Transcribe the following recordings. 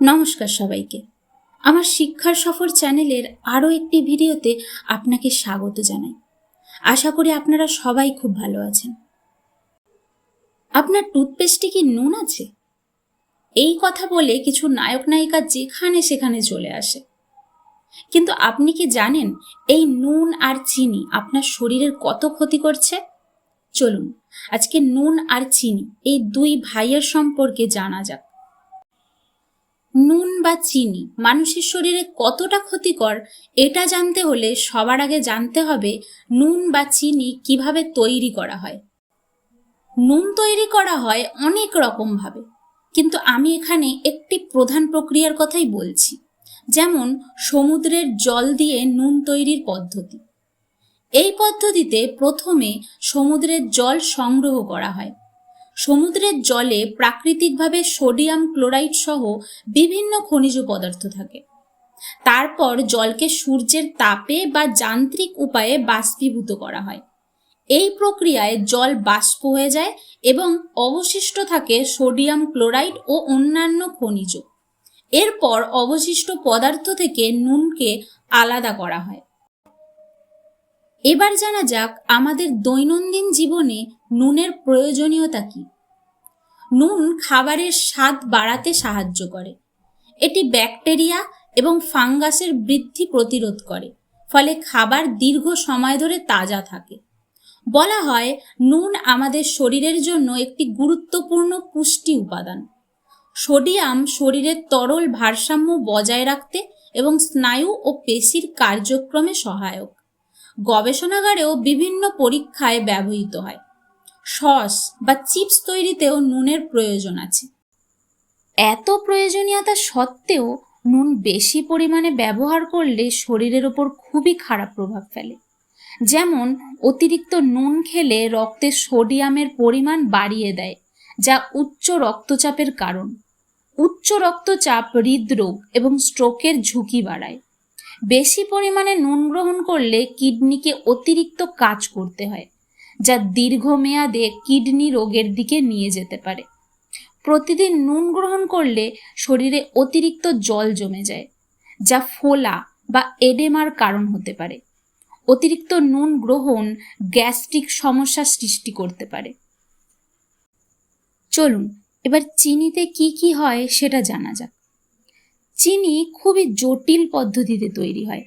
নমস্কার সবাইকে। আমার শিক্ষার সফর চ্যানেলের আরও একটি ভিডিওতে আপনাকে স্বাগত জানাই। আশা করি আপনারা সবাই খুব ভালো আছেন। আপনার টুথপেস্টে কি নুন আছে? এই কথা বলে কিছু নায়ক নায়িকা যেখানে সেখানে চলে আসে। কিন্তু আপনি কি জানেন এই নুন আর চিনি আপনার শরীরের কত ক্ষতি করছে? চলুন, আজকে নুন আর চিনি এই দুই ভাইয়ের সম্পর্কে জানা যাক। বা চিনি মানুষের শরীরে কতটা ক্ষতিকর, এটা জানতে হলে সবার আগে জানতে হবে নুন বা চিনি কীভাবে তৈরি করা হয়। নুন তৈরি করা হয় অনেক রকমভাবে, কিন্তু আমি এখানে একটি প্রধান প্রক্রিয়ার কথাই বলছি। যেমন, সমুদ্রের জল দিয়ে নুন তৈরির পদ্ধতি। এই পদ্ধতিতে প্রথমে সমুদ্রের জল সংগ্রহ করা হয়। সমুদ্রের জলে প্রাকৃতিকভাবে সোডিয়াম ক্লোরাইড সহ বিভিন্ন খনিজ পদার্থ থাকে। তারপর জলকে সূর্যের তাপে বা যান্ত্রিক উপায়ে বাষ্পীভূত করা হয়। এই প্রক্রিয়ায় জল বাষ্প হয়ে যায় এবং অবশিষ্ট থাকে সোডিয়াম ক্লোরাইড ও অন্যান্য খনিজ। এরপর অবশিষ্ট পদার্থ থেকে নুনকে আলাদা করা হয়। এবার জানা যাক আমাদের দৈনন্দিন জীবনে নুনের প্রয়োজনীয়তা কি। নুন খাবারের স্বাদ বাড়াতে সাহায্য করে। এটি ব্যাকটেরিয়া এবং ফাঙ্গাসের বৃদ্ধি প্রতিরোধ করে, ফলে খাবার দীর্ঘ সময় ধরে তাজা থাকে। বলা হয়, নুন আমাদের শরীরের জন্য একটি গুরুত্বপূর্ণ পুষ্টি উপাদান। সোডিয়াম শরীরের তরল ভারসাম্য বজায় রাখতে এবং স্নায়ু ও পেশির কার্যক্রমে সহায়ক। গবেষণাগারেও বিভিন্ন পরীক্ষায় ব্যবহৃত হয়। সস বা চিপস তৈরিতেও নুনের প্রয়োজন আছে। এত প্রয়োজনীয়তা সত্ত্বেও নুন বেশি পরিমাণে ব্যবহার করলে শরীরের ওপর খুবই খারাপ প্রভাব ফেলে। যেমন, অতিরিক্ত নুন খেলে রক্তে সোডিয়ামের পরিমাণ বাড়িয়ে দেয়, যা উচ্চ রক্তচাপের কারণ। উচ্চ রক্তচাপ হৃদরোগ এবং স্ট্রোকের ঝুঁকি বাড়ায়। বেশি পরিমাণে নুন গ্রহণ করলে কিডনিকে অতিরিক্ত কাজ করতে হয়, যা দীর্ঘমেয়াদে কিডনি রোগের দিকে নিয়ে যেতে পারে। প্রতিদিন নুন গ্রহণ করলে শরীরে অতিরিক্ত জল জমে যায়, যা ফোলা বা এডেমার কারণ হতে পারে। অতিরিক্ত নুন গ্রহণ গ্যাস্ট্রিক সমস্যা সৃষ্টি করতে পারে। চলুন, এবার চিনিতে কি কি হয় সেটা জানা যাক। চিনি খুবই জটিল পদ্ধতিতে তৈরি হয়।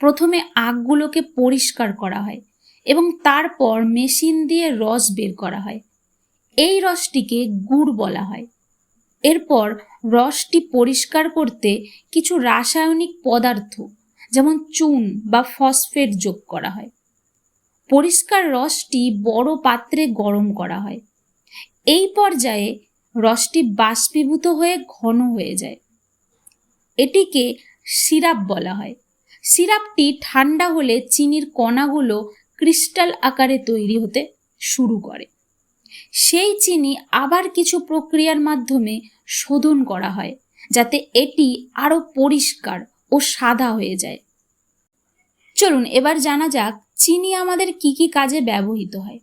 প্রথমে আগগুলোকে পরিষ্কার করা হয় এবং তারপর মেশিন দিয়ে রস বের করা হয়। এই রসটিকে গুড় বলা হয়। এরপর রসটি পরিষ্কার করতে কিছু রাসায়নিক পদার্থ, যেমন চুন বা ফসফেট যোগ করা হয়। পরিষ্কার রসটি বড় পাত্রে গরম করা হয়। এই পর্যায়ে রসটি বাষ্পীভূত হয়ে ঘন হয়ে যায়। এটিকে সিরাপ বলা হয়। সিরাপটি ঠান্ডা হলে চিনির কণাগুলো ক্রিস্টাল আকারে তৈরি হতে শুরু করে। সেই চিনি আবার কিছু প্রক্রিয়ার মাধ্যমে শোধন করা হয়, যাতে এটি আরও পরিষ্কার ও সাদা হয়ে যায়। চলুন এবার জানা যাক, চিনি আমাদের কি কি কাজে ব্যবহৃত হয়।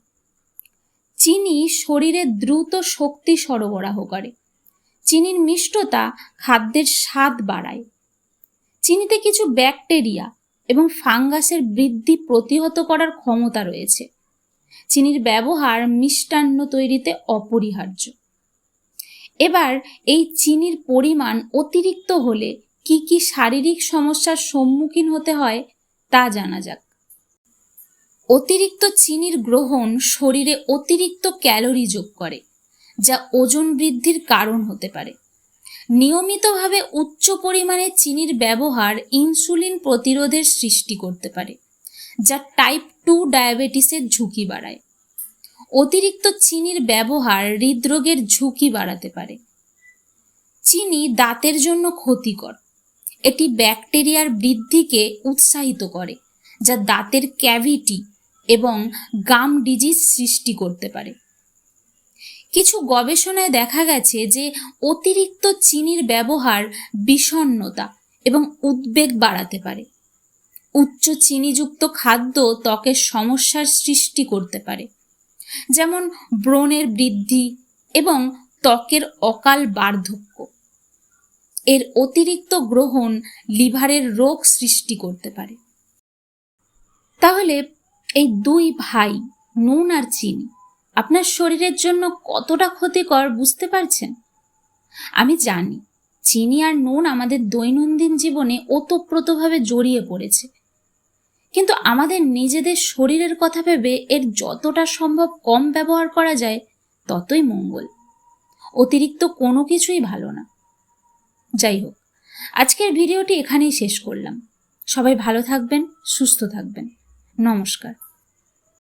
চিনি শরীরে দ্রুত শক্তি সরবরাহ করে। চিনির মিষ্টতা খাদ্যের স্বাদ বাড়ায়। চিনিতে কিছু ব্যাকটেরিয়া এবং ফাঙ্গাসের বৃদ্ধি প্রতিহত করার ক্ষমতা রয়েছে। চিনির ব্যবহার মিষ্টান্ন তৈরিতে অপরিহার্য। এবার এই চিনির পরিমাণ অতিরিক্ত হলে কি কি শারীরিক সমস্যার সম্মুখীন হতে হয় তা জানা যাক। অতিরিক্ত চিনির গ্রহণ শরীরে অতিরিক্ত ক্যালোরি যোগ করে। যা ওজন বৃদ্ধির কারণ হতে পারে। নিয়মিতভাবে উচ্চ পরিমাণে চিনির ব্যবহার ইনসুলিন প্রতিরোধের সৃষ্টি করতে পারে, যা টাইপ টু ডায়াবেটিসের ঝুঁকি বাড়ায়। অতিরিক্ত চিনির ব্যবহার হৃদরোগের ঝুঁকি বাড়াতে পারে। চিনি দাঁতের জন্য ক্ষতিকর। এটি ব্যাকটেরিয়ার বৃদ্ধিকে উৎসাহিত করে, যা দাঁতের ক্যাভিটি এবং গাম ডিজিজ সৃষ্টি করতে পারে। কিছু গবেষণায় দেখা গেছে যে অতিরিক্ত চিনির ব্যবহার বিষণ্নতা এবং উদ্বেগ বাড়াতে পারে। উচ্চ চিনিযুক্ত খাদ্য ত্বকের সমস্যার সৃষ্টি করতে পারে। যেমন ব্রণের বৃদ্ধি এবং ত্বকের অকাল বার্ধক্য। এর অতিরিক্ত গ্রহণ লিভারের রোগ সৃষ্টি করতে পারে। তাহলে এই দুই ভাই, নুন আর চিনি আপনার শরীরের জন্য কতটা ক্ষতিকর বুঝতে পারছেন? আমি জানি, চিনি আর নুন আমাদের দৈনন্দিন জীবনে ওতপ্রোতভাবে জড়িয়ে পড়েছে। কিন্তু আমাদের নিজেদের শরীরের কথা ভেবে এর যতটা সম্ভব কম ব্যবহার করা যায়, ততই মঙ্গল। অতিরিক্ত কোনো কিছুই ভালো না। যাই হোক, আজকের ভিডিওটি এখানেই শেষ করলাম। সবাই ভালো থাকবেন, সুস্থ থাকবেন। নমস্কার।